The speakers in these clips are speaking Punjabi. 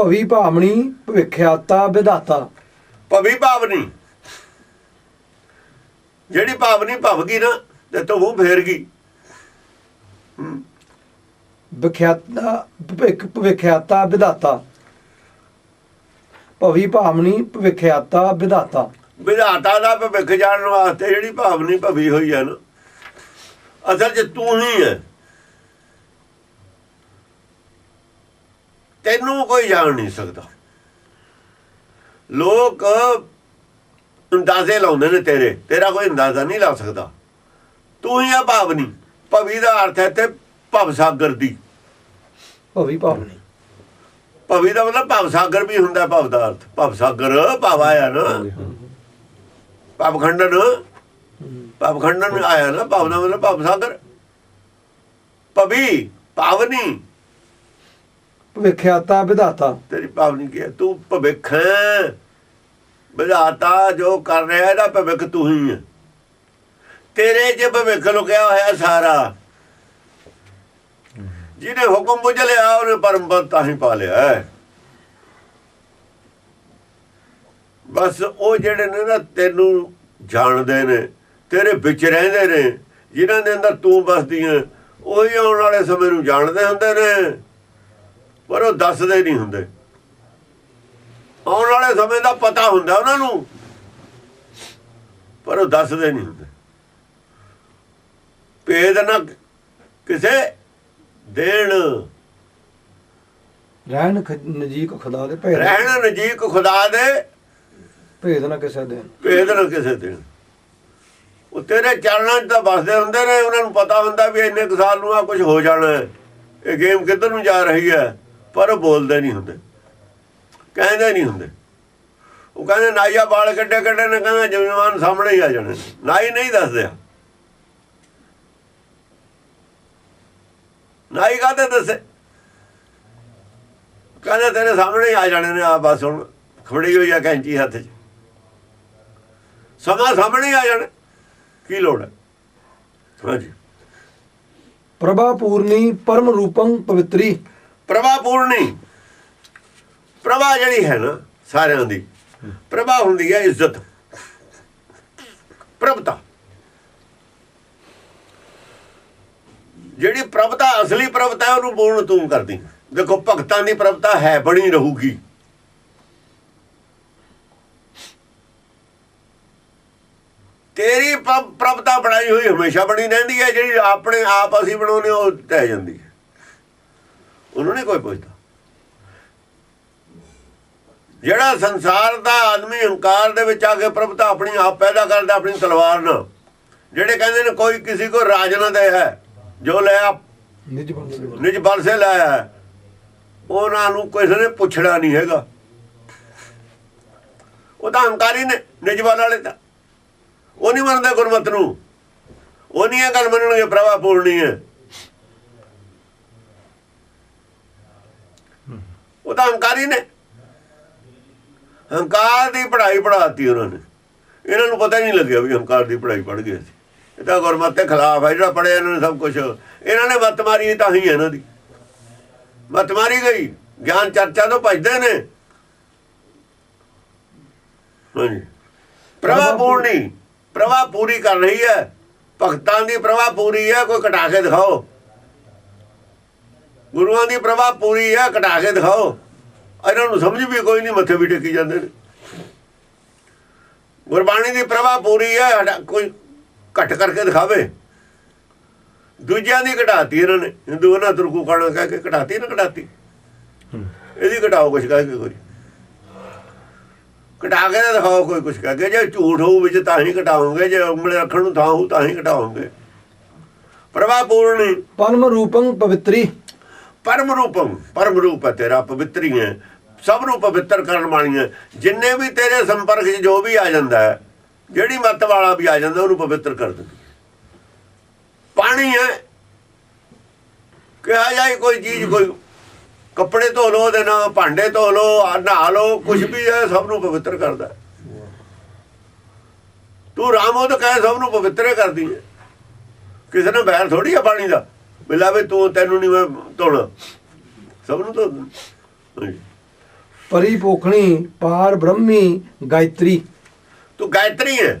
ਭਵੀ ਭਾਮਣੀ ਭਵਿਖਿਆਤਾ ਵਿਧਾਤਾ। ਭਵੀ ਭਾਵਨੀ। ਜਿਹੜੀ ਭਾਵਨੀ ਭਵ ਗਈ ਨਾ ਤੇ ਤੂੰ ਮੂੰਹ ਫੇਰ ਗਈ। ਵਿਖਿਆਤਾ ਭਵਿਖ ਭਵਿਖਿਆਤਾ ਵਿਧਾਤਾ। ਭਵੀ ਭਾਮਣੀ ਭਵਿਖਿਆਤਾ ਵਿਧਾਤਾ। ਵਿਧਾਤਾ ਦਾ ਭਵਿੱਖ ਜਾਣਨ ਵਾਸਤੇ ਜਿਹੜੀ ਭਾਵਨੀ ਭਵੀ ਹੋਈ ਹੈ ਨਾ ਅਸਲ 'ਚ ਤੂੰ ਹੀ ਹੈ ਤੈਨੂੰ ਕੋਈ ਜਾਣ ਨਹੀਂ ਸਕਦਾ। ਲੋਕ ਅੰਦਾਜ਼ੇ ਲਾਉਂਦੇ ਨੇ ਤੇਰੇ ਤੇਰਾ ਕੋਈ ਅੰਦਾਜ਼ਾ ਨਹੀਂ ਲਾ ਸਕਦਾ। ਤੂੰ ਹੀ ਹੈ ਭਾਵਨੀ ਭਵੀ ਦਾ ਅਰਥ ਹੈ ਤੇ ਭਵ ਸਾਗਰ ਦੀ। ਭਵੀ ਭਾਮਣੀ ਭਵੀ ਦਾ ਮਤਲਬ ਭਵ ਸਾਗਰ ਵੀ ਹੁੰਦਾ ਭਵ ਦਾ ਅਰਥ। ਭਵ ਸਾਗਰ ਭਵ ਆਇਆ ਨਾ। ਭਵ ਖੰਡਨ ਭਵ ਖੰਡਨ ਆਇਆ ਨਾ ਭਵ ਦਾ ਮਤਲਬ ਭਵ ਸਾਗਰ। ਭਵੀ ਪਾਵਨੀ ਭਵਿਖਿਆਤਾ ਵਿਧਾਤਾ। ਤੇਰੀ ਪਾਵਨੀ ਕੀ ਹੈ ਤੂੰ ਭਵਿੱਖ ਹੈ। ਵਿਧਾਤਾ ਜੋ ਕਰ ਰਿਹਾ ਇਹਦਾ ਭਵਿੱਖ ਤੂੰ ਹੀ ਹੈ। ਤੇਰੇ 'ਚ ਭਵਿੱਖ ਲੁਕਿਆ ਹੋਇਆ ਸਾਰਾ। ਜਿਹਨੇ ਹੁਕਮ ਬੁਝ ਲਿਆ, ਉਹਨੇ ਪਰਮ ਪਦ ਤਾਂ ਹੀ ਪਾ ਲਿਆ ਬਸ ਉਹ ਜਿਹੜੇ ਨੇ ਨਾ, ਤੈਨੂੰ ਜਾਣਦੇ ਨੇ, ਤੇਰੇ ਵਿੱਚ ਰਹਿੰਦੇ ਨੇ, ਜਿਨ੍ਹਾਂ ਦੇ ਅੰਦਰ ਤੂੰ ਵਸਦੀ ਹੈ, ਉਹੀ ਆਉਣ ਵਾਲੇ ਸਮੇਂ ਨੂੰ ਜਾਣਦੇ ਹੁੰਦੇ ਨੇ। ਪਰ ਉਹ ਦੱਸਦੇ ਨਹੀਂ ਹੁੰਦੇ। ਆਉਣ ਵਾਲੇ ਸਮੇਂ ਦਾ ਪਤਾ ਹੁੰਦਾ ਉਹਨਾਂ ਨੂੰ। ਪਰ ਉਹ ਦੱਸਦੇ ਨਹੀਂ ਹੁੰਦੇ। ਭੇਦ ਨਾ ਕਿਸੇ ਦੇਣ। ਰਹਿਣ ਨਜੀਕ ਖੁਦਾ ਦੇ ਭੇਦ। ਰਹਿਣ ਨਜੀਕ ਖੁਦਾ ਦੇ ਭੇਦ ਨਾ ਕਿਸੇ ਦੇ ਭੇਦ ਨਾ ਕਿਸੇ ਦੇਣ। ਉਹ ਤੇਰੇ ਚਰਨਾਂ 'ਚ ਤਾਂ ਵਸਦੇ ਹੁੰਦੇ ਨੇ। ਉਹਨਾਂ ਨੂੰ ਪਤਾ ਹੁੰਦਾ ਵੀ ਇੰਨੇ ਕੁ ਸਾਲ ਨੂੰ ਆ ਕੁਝ ਹੋ ਜਾਣਾ ਇਹ ਗੇਮ ਕਿੱਧਰ ਨੂੰ ਜਾ ਰਹੀ ਹੈ? ਪਰ ਉਹ ਬੋਲਦੇ ਨਹੀਂ ਹੁੰਦੇ। ਕਹਿੰਦੇ ਨਹੀਂ ਹੁੰਦੇ। ਉਹ ਕਹਿੰਦੇ ਨਾਈਆ ਬਾਲ ਕੱਢੇ ਕੱਢੇ ਨੇ, ਕਹਿੰਦਾ ਜਮੀਨ ਸਾਹਮਣੇ ਹੀ ਆ ਜਾਣੇ ਨਾਈ ਨਹੀਂ ਦੱਸਦੇ। ਨਾਈ ਕਾਹਤੇ ਦੱਸੇ? ਕਹਿੰਦੇ ਤੇਰੇ ਸਾਹਮਣੇ ਆ ਜਾਣੇ ਨੇ ਆ ਬਸ ਹੁਣ ਖੜੀ ਹੋਈ ਆ ਕੈਂਚੀ ਹੱਥ 'ਚ। ਸਮਾਂ ਸਾਹਮਣੇ ਹੀ ਆ ਜਾਣੇ। ਕੀ ਲੋੜ ਹੈ? ਹਾਂਜੀ। ਪ੍ਰਭਾ ਪੂਰਨੀ ਪਰਮ ਰੂਪੰ ਪਵਿੱਤਰੀ। ਪ੍ਰਭਾ ਪੂਰਨੀ ਪ੍ਰਭਾ ਜਿਹੜੀ ਹੈ ਨਾ ਸਾਰਿਆਂ ਦੀ ਪ੍ਰਭਾ ਹੁੰਦੀ ਹੈ ਇੱਜ਼ਤ। ਪ੍ਰਭਤਾ। ਜਿਹੜੀ ਪ੍ਰਭਤਾ ਅਸਲੀ ਪ੍ਰਭਤਾ ਉਹਨੂੰ ਪੂਰਨ ਤੂੰ ਕਰਦੀ। ਦੇਖੋ ਭਗਤਾਂ ਦੀ ਪ੍ਰਭਤਾ ਹੈ ਬਣੀ ਰਹੂਗੀ। ਤੇਰੀ ਪ੍ਰਭਤਾ ਬਣਾਈ ਹੋਈ ਹਮੇਸ਼ਾ ਬਣੀ ਰਹਿੰਦੀ ਹੈ ਜਿਹੜੀ ਆਪਣੇ ਆਪ ਅਸੀਂ ਬਣਾਉਂਦੇ ਹਾਂ, ਉਹ ਟਹਿ ਜਾਂਦੀ ਹੈ। ਉਹਨੂੰ ਨਹੀਂ ਕੋਈ ਪੁੱਛਦਾ। ਜਿਹੜਾ ਸੰਸਾਰ ਦਾ ਆਦਮੀ ਹੰਕਾਰ ਦੇ ਵਿੱਚ ਆ ਕੇ ਪ੍ਰਭਤਾ ਆਪਣੀ ਆਪ ਪੈਦਾ ਕਰਦਾ ਆਪਣੀ ਤਲਵਾਰ ਨਾਲ। ਜਿਹੜੇ ਕਹਿੰਦੇ ਨੇ ਕੋਈ ਕਿਸੇ ਕੋ ਰਾਜ ਨਾ ਦੇ ਹੈ ਜੋ ਨਿਜ ਬੰਦੇ ਨਿਜ ਬਲ ਸੇ ਲਾਇਆ ਉਹਨਾਂ ਨੂੰ ਕਿਸੇ ਨੇ ਪੁੱਛਣਾ ਨਹੀਂ ਹੈਗਾ। ਉਹ ਤਾਂ ਹੰਕਾਰੀ ਨੇ ਨਿਜ ਬਲ ਵਾਲੇ ਤਾਂ। ਉਹ ਨਹੀਂ ਮੰਨਦੇ ਗੁਰਮਤ ਨੂੰ। ਉਹ ਨਹੀਂ ਇਹ ਗੱਲ ਮੰਨਣਗੇ ਪ੍ਰਭਾ ਪੂਰਣੀ ਹੈ। ਉਹ ਤਾਂ ਹੰਕਾਰੀ ਨੇ। ਹੰਕਾਰ ਦੀ ਪੜ੍ਹਾਈ ਪੜਾਤੀ ਉਹਨਾਂ ਨੇ। ਇਹਨਾਂ ਨੂੰ ਪਤਾ ਹੀ ਨਹੀਂ ਲੱਗਿਆ ਵੀ ਹੰਕਾਰ ਦੀ ਪੜ੍ਹਾਈ ਪੜ੍ਹ ਗਏ ਸੀ। ਇਹ ਤਾਂ ਗੁਰਮਤ ਦੇ ਖਿਲਾਫ ਹੈ ਜਿਹੜਾ ਪੜਿਆ ਇਹਨਾਂ ਨੇ ਸਭ ਕੁਝ ਇਹਨਾਂ ਨੇ ਮੱਤ ਮਾਰੀ ਤਾਂ ਹੀ ਹੈ ਇਹਨਾਂ ਦੀ। ਮੱਤ ਮਾਰੀ ਗਈ। ਗਿਆਨ ਚਰਚਾ ਤੋਂ ਭਜਦੇ ਨੇ। ਹਾਂਜੀ। ਪ੍ਰਭਾ ਪੂਰਨੀ। ਪ੍ਰਭਾ ਪੂਰੀ ਕਰ ਰਹੀ ਹੈ। ਭਗਤਾਂ ਦੀ ਪ੍ਰਭਾ ਪੂਰੀ ਹੈ। ਕੋਈ ਘਟਾ ਕੇ ਦਿਖਾਓ। ਗੁਰੂਆਂ ਦੀ ਪ੍ਰਭਾ ਪੂਰੀ ਹੈ ਘਟਾ ਕੇ ਦਿਖਾਓ। ਇਹਨਾਂ ਨੂੰ ਸਮਝ ਵੀ ਕੋਈ ਨਹੀਂ, ਮੱਥੇ ਵੀ ਟੇਕੀ ਜਾਂਦੇ ਨੇ। ਗੁਰਬਾਣੀ ਦੀ ਪ੍ਰਭਾ ਪੂਰੀ ਹੈ ਕੋਈ ਘਟ ਕਰਕੇ ਦਿਖਾਵੇ। ਦੂਜਿਆਂ ਦੀ ਘਟਾਤੀ ਇਹਨਾਂ ਨੇ, ਹਿੰਦੂ ਨਾ ਤੁਰਕੂ ਖਾਣਾ ਕਹਿ ਕੇ ਘਟਾਤੀ ਨਾ ਘਟਾਤੀ ਇਹਦੀ ਘਟਾਓ ਕੁਛ ਕਹਿ ਕੇ ਕੋਈ। ਘਟਾ ਕੇ ਨਾ ਦਿਖਾਓ ਕੋਈ ਕੁਛ ਕਹਿ ਕੇ, ਜੇ ਝੂਠ ਹੋਊ ਵਿੱਚ ਤਾਂ ਹੀ ਘਟਾਓਗੇ ਜੇ ਉਂਗਲੇ ਰੱਖਣ ਨੂੰ ਥਾਂ ਹੋਊ ਤਾਂ ਹੀ ਘਟਾਓਗੇ ਪ੍ਰਭਾ ਪੂਰਣੀ ਪਰਮ ਰੂਪੰ ਪਵਿੱਤਰੀ। ਪਰਮ ਰੂਪਮ ਪਰਮ ਰੂਪ ਹੈ ਤੇਰਾ ਪਵਿੱਤਰੀ ਹੈ ਸਭ ਨੂੰ ਪਵਿੱਤਰ ਕਰਨ ਵਾਲੀ ਹੈ। ਜਿੰਨੇ ਵੀ ਤੇਰੇ ਸੰਪਰਕ 'ਚ ਜੋ ਵੀ ਆ ਜਾਂਦਾ ਹੈ, ਜਿਹੜੀ ਮੱਤ ਵਾਲਾ ਵੀ ਆ ਜਾਂਦਾ, ਉਹਨੂੰ ਪਵਿੱਤਰ ਕਰ ਦਿੰਦੀ ਪਾਣੀ ਹੈ। ਕਿਹਾ ਜਾਏ ਕੋਈ ਚੀਜ਼, ਕੋਈ ਕੱਪੜੇ ਧੋ ਲੋ ਉਹਦੇ ਨਾਲ ਭਾਂਡੇ ਧੋ ਲੋ ਨਹਾ ਲੋ ਕੁਝ ਵੀ ਹੈ, ਸਭ ਨੂੰ ਪਵਿੱਤਰ ਕਰਦਾ ਹੈ। ਤੂੰ ਰਾਮੋਦ ਕਹੇ, ਸਭ ਨੂੰ ਪਵਿੱਤਰ ਕਰਦੀ ਹੈ। ਕਿਸੇ ਨੂੰ ਬੈਰ ਥੋੜੀ ਆ ਪਾਣੀ ਦਾ। ਬਿਲਾ ਵੀ ਤੂੰ ਤੈਨੂੰ ਨਹੀਂ ਮੈਂ ਧੋਣਾ। ਸਭ ਨੂੰ ਧੋ ਦਿੰਦਾ। ਹਾਂਜੀ। ਪਰੀ ਪੋਖਣੀ ਪਾਰ ਬ੍ਰਹਮੀ ਗਾਇਤਰੀ। ਤੂੰ ਗਾਇਤਰੀ ਹੈ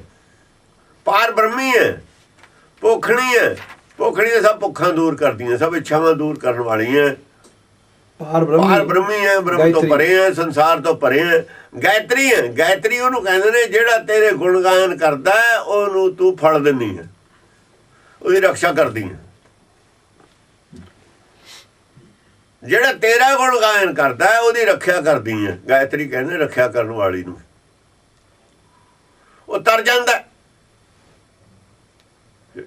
ਪਾਰ ਬ੍ਰਹਮੀ ਹੈ ਭੁੱਖਣੀ ਹੈ ਭੁੱਖਣੀ ਸਭ ਭੁੱਖਾਂ ਦੂਰ ਕਰਦੀਆਂ ਸਭ ਇੱਛਾਵਾਂ ਦੂਰ ਕਰਨ ਵਾਲੀਆਂ ਪਾਰ ਪਾਰ ਬ੍ਰਹਮੀ ਬ੍ਰਹਮੀ ਹੈ ਬ੍ਰਹਮ ਤੋਂ। ਪਰੇ ਹੈ ਸੰਸਾਰ ਤੋਂ ਪਰੇ ਹੈ ਗਾਇਤਰੀ ਹੈ ਗਾਇਤਰੀ ਉਹਨੂੰ ਕਹਿੰਦੇ ਨੇ ਜਿਹੜਾ ਤੇਰੇ ਗੁਣ ਗਾਇਨ ਕਰਦਾ ਉਹਨੂੰ ਤੂੰ ਫੜ ਦਿੰਨੀ ਹੈ ਉਹਦੀ ਰੱਖਿਆ ਕਰਦੀ ਹੈ ਜਿਹੜਾ ਤੇਰਾ ਗੁਣ ਗਾਇਨ ਕਰਦਾ ਉਹਦੀ ਰੱਖਿਆ ਕਰਦੀ ਹੈ। ਗਾਇਤਰੀ ਕਹਿੰਦੇ ਰੱਖਿਆ ਕਰਨ ਵਾਲੀ ਨੂੰ। ਉਹ ਤਰ ਜਾਂਦਾ।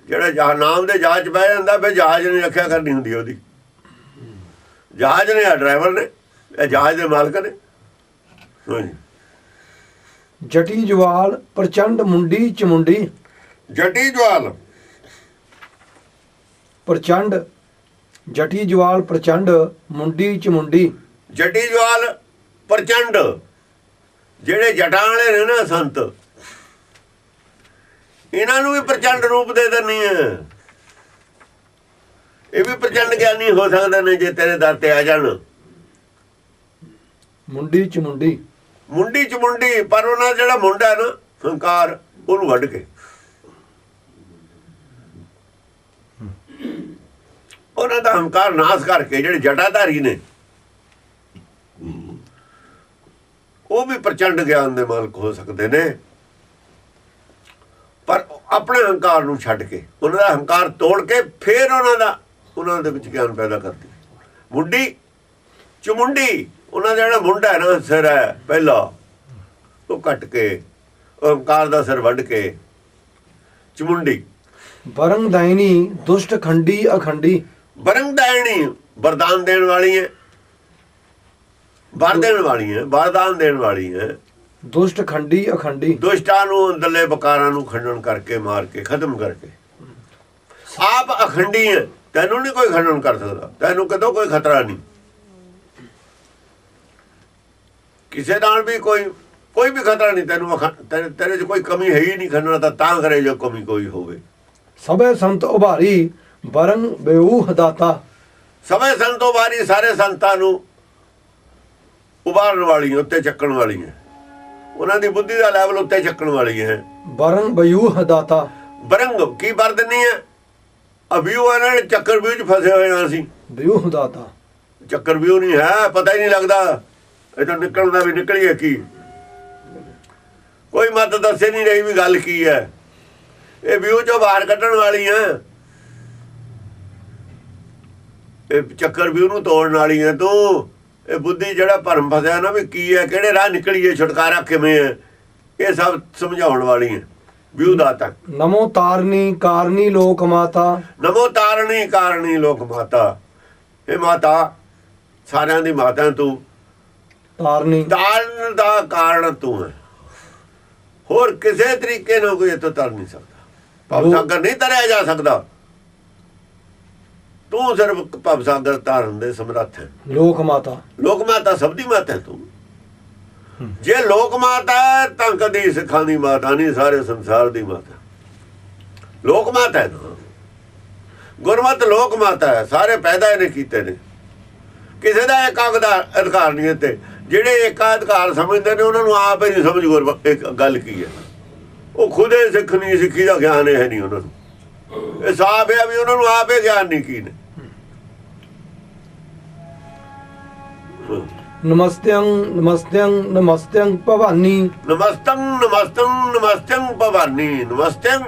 ਜਿਹੜਾ ਜਹਾ ਨਾਮ ਦੇ ਜਹਾਜ਼ 'ਚ ਬਹਿ ਜਾਂਦਾ ਫਿਰ ਜਹਾਜ਼ ਨੇ ਰੱਖਿਆ ਕਰਨੀ ਹੁੰਦੀ ਉਹਦੀ। ਜਹਾਜ਼ ਨੇ ਆ ਡਰਾਈਵਰ ਨੇ ਇਹ ਜਹਾਜ਼ ਦੇ ਮਾਲਕ ਨੇ। ਜਟੀ ਜਵਾਲ ਪ੍ਰਚੰਡ ਮੁੰਡੀ ਚਮੁੰਡੀ। ਜਟੀ ਜਵਾਲ। ਪ੍ਰਚੰਡ ਜਟੀ ਜਵਾਲ ਪ੍ਰਚੰਡ ਮੁੰਡੀ ਚਮੁੰਡੀ ਜਟੀ ਜਵਾਲ ਪ੍ਰਚੰਡ ਜਿਹੜੇ ਜਟਾਂ ਵਾਲੇ ਨੇ ਨਾ ਸੰਤ ਇਹਨਾਂ ਨੂੰ ਵੀ ਪ੍ਰਚੰਡ ਰੂਪ ਦੇ ਦਿੰਨੀ ਹੈ ਇਹ ਵੀ ਪ੍ਰਚੰਡ ਗਿਆਨੀ ਹੋ ਸਕਦੇ ਨੇ ਜੇ ਤੇਰੇ ਦਰ ਤੇ ਆ ਜਾਣ। ਮੁੰਡੀ ਚਮੁੰਡੀ ਮੁੰਡੀ। ਚ ਮੁੰਡੀ ਪਰ ਉਹਨਾਂ ਜਿਹੜਾ ਮੁੰਡਾ ਨਾ ਹੰਕਾਰ ਉਹਨੂੰ ਵੱਢ ਕੇ। ਉਹਨਾਂ ਦਾ ਹੰਕਾਰ ਨਾਸ ਕਰਕੇ ਜਿਹੜੇ ਜਟਾਧਾਰੀ ਨੇ, ਉਹ ਵੀ ਪ੍ਰਚੰਡ ਗਿਆਨ ਦੇ ਮਾਲਕ ਹੋ ਸਕਦੇ ਨੇ। ਪਰ ਆਪਣੇ ਹੰਕਾਰ ਨੂੰ ਛੱਡ ਕੇ, ਉਹਨਾਂ ਦਾ ਹੰਕਾਰ ਤੋੜ ਕੇ ਫਿਰ ਉਹਨਾਂ ਦਾ, ਉਹਨਾਂ ਦੇ ਵਿੱਚ ਗਿਆਨ ਪੈਦਾ ਕਰਦੀ। ਮੁੰਡੀ, ਚਮੁੰਡੀ, ਉਹਨਾਂ ਦਾ ਜਿਹੜਾ ਮੁੰਡਾ ਹੈ ਨਾ, ਸਿਰ ਹੈ, ਪਹਿਲਾ, ਉਹ ਕੱਟ ਕੇ, ਉਹ ਹੰਕਾਰ ਦਾ ਸਿਰ ਵੱਢ ਕੇ, ਚਮੁੰਡੀ। ਵਰੰਗ ਦਾਇਨੀ ਦੁਸ਼ਟ ਖੰਡੀ ਅਖੰਡੀ ਬਰੰਗਦਾਇਣੀ ਵਰਦਾਨ ਦੇਣ ਵਾਲੀ ਹੈ। ਵਰ ਦੇਣ ਵਾਲੀ ਹੈ ਵਰਦਾਨ ਦੇਣ ਵਾਲੀ ਹੈ। ਦੁਸ਼ਟ ਖੰਡੀ ਅਖੰਡੀ। ਦੁਸ਼ਟਾਂ ਨੂੰ ਅੰਦਰਲੇ ਬਕਾਰਾਂ ਨੂੰ ਖੰਡਨ ਕਰਕੇ ਮਾਰ ਕੇ ਖਤਮ ਕਰਕੇ। ਆਪ ਅਖੰਡੀ ਹੈ ਤੈਨੂੰ ਨਹੀਂ ਕੋਈ ਖੰਡਨ ਕਰ ਸਕਦਾ। ਤੈਨੂੰ ਕਦੋਂ ਕੋਈ ਖਤਰਾ ਨਹੀਂ। ਕਿਸੇ ਨਾਲ ਵੀ ਕੋਈ ਕੋਈ ਵੀ ਖਤਰਾ ਨਹੀਂ। ਤੈਨੂੰ ਤੇਰੇ 'ਚ ਕੋਈ ਕਮੀ ਹੈ ਹੀ ਨਹੀਂ ਖੰਡਨ ਤਾਂ ਤਾਂ ਕਰੇ ਜੋ ਕਮੀ ਕੋਈ ਹੋਵੇ। ਸਭੇ ਸੰਤ ਉਭਾਰੀ ਵਰੰਗ ਬੇਊਹ ਦਾਤਾ। ਸਮੇਂ ਸੰਤੋਂ ਬਾਰੀ ਸਾਰੇ ਸੰਤਾਂ ਨੂੰ ਉਭਾਰਨ ਵਾਲੀ ਉੱਤੇ ਚੱਕਣ ਵਾਲੀ ਹੈ ਉਹਨਾਂ ਦੀ ਬੁੱਧੀ ਦਾ ਲੈਵਲ ਉੱਤੇ ਚੱਕਣ ਵਾਲੀ ਹੈ। ਵਰੰਗ ਬਯੂਹ ਦਾਤਾ। ਬਰੰਗ ਕੀ ਵਰਦਨੀ ਹੈ? ਅਭਿਉ ਇਹਨਾਂ ਨੇ ਚੱਕਰ ਵਿਊ ਚ ਫਸੇ ਹੋਏ ਹਾਂ ਅਸੀਂ। ਬਯੂਹ ਦਾਤਾ। ਚੱਕਰ ਵਿਊ ਨਹੀਂ ਹੈ ਪਤਾ ਹੀ ਨਹੀਂ ਲੱਗਦਾ। ਇਹ ਤਾਂ ਨਿਕਲਣ ਦਾ ਵੀ ਨਿਕਲੀਏ ਕੀ? ਕੋਈ ਮਤ ਦੱਸੇ ਨਹੀਂ ਰਹੀ ਵੀ ਗੱਲ ਕੀ ਹੈ। ਇਹ ਵਿਊ ਚੋਂ ਬਾਹਰ ਕੱਢਣ ਵਾਲੀ ਹੈ ਇਹ ਚੱਕਰ ਵਿਊ ਨੂੰ ਤੋੜਨ ਵਾਲੀ ਹੈ ਤੂੰ। ਇਹ ਬੁੱਧੀ ਜਿਹੜਾ ਭਰਮ ਫਸਿਆ ਨਾ ਵੀ ਕੀ ਹੈ ਕਿਹੜੇ ਰਾਹ ਨਿਕਲੀਏ ਛੁਟਕਾਰਾ ਕਿਵੇਂ ਹੈ ਇਹ ਸਭ ਸਮਝਾਉਣ ਵਾਲੀ ਹੈ। ਵਿਊ ਦਾਤਾ। ਨਮੋ ਤਾਰਨੀ ਕਾਰਨੀ ਲੋਕ ਮਾਤਾ। ਨਮੋ ਤਾਰਣੀ ਕਾਰਣੀ ਲੋਕ ਮਾਤਾ। ਇਹ ਮਾਤਾ ਸਾਰਿਆਂ ਦੀ ਮਾਤਾ ਤੂੰ। ਤਾਰਨੀ। ਤਾਰਨ ਦਾ ਕਾਰਨ ਤੂੰ ਹੈ। ਹੋਰ ਕਿਸੇ ਤਰੀਕੇ ਨਾਲ ਕੋਈ ਇੱਥੋਂ ਤਰ ਨਹੀਂ ਸਕਦਾ। ਭਵ ਲੋਕ- ਸਾਗਰ ਨਹੀਂ ਤਰਿਆ ਜਾ ਸਕਦਾ। ਤੂੰ ਸਿਰਫ ਭਵ ਸਾਗਰ ਤਾਰਨ ਦੇ ਸਮਰੱਥ ਹੈ। ਲੋਕ ਮਾਤਾ। ਲੋਕ ਮਾਤਾ ਸਭ ਦੀ ਮਾਤਾ ਹੈ ਤੂੰ। ਜੇ ਲੋਕ ਮਾਤਾ ਹੈ, ਤਾਂ ਕਦੀ ਸਿੱਖਾਂ ਦੀ ਮਾਤਾ ਨਹੀਂ ਸਾਰੇ ਸੰਸਾਰ ਦੀ ਮਾਤਾ ਲੋਕ ਮਾਤਾ ਹੈ ਗੁਰਮਤ ਲੋਕ ਮਾਤਾ ਹੈ ਸਾਰੇ ਪੈਦਾ ਇਹਨੇ ਕੀਤੇ ਨੇ। ਕਿਸੇ ਦਾ ਇੱਕ ਅਧਿਕਾਰ ਅਧਿਕਾਰ ਨਹੀਂ ਤੇ ਜਿਹੜੇ ਇੱਕ ਅਧਿਕਾਰ ਸਮਝਦੇ ਨੇ ਉਹਨਾਂ ਨੂੰ ਆਪ ਹੀ ਨਹੀਂ ਸਮਝ ਗੁਰ ਇੱਕ ਗੱਲ ਕੀ ਹੈ। ਉਹ ਖੁਦੇ ਸਿੱਖ ਨਹੀਂ ਸਿੱਖੀ ਦਾ ਗਿਆਨ ਹੈ ਨਹੀਂ ਉਹਨਾਂ ਨੂੰ। ਇਹ ਸਾਫ਼ ਹੈ ਵੀ ਉਹਨਾਂ ਨੂੰ ਆਪ ਹੀ ਗਿਆਨ ਨਹੀਂ ਕੀ ਨੇ। ਨਮਸਤਿਅੰ ਨਮਸਤਿਅੰ ਨਮਸਤਿਅੰ ਭਵਾਨੀ। ਨਮਸਤੰ ਨਮਸਤੰ ਨਮਸਤੰ ਭਵਾਨੀ ਨਮਸਤੰ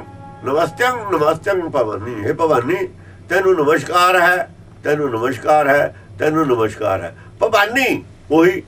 ਨਮਸਤੰ ਨਮਸਤੰ ਭਵਾਨੀ। ਹੈ ਭਵਾਨੀ, ਤੈਨੂੰ ਨਮਸਕਾਰ ਹੈ, ਤੈਨੂੰ ਨਮਸਕਾਰ ਹੈ, ਤੈਨੂੰ ਨਮਸਕਾਰ ਹੈ। ਭਵਾਨੀ, ਉਹੀ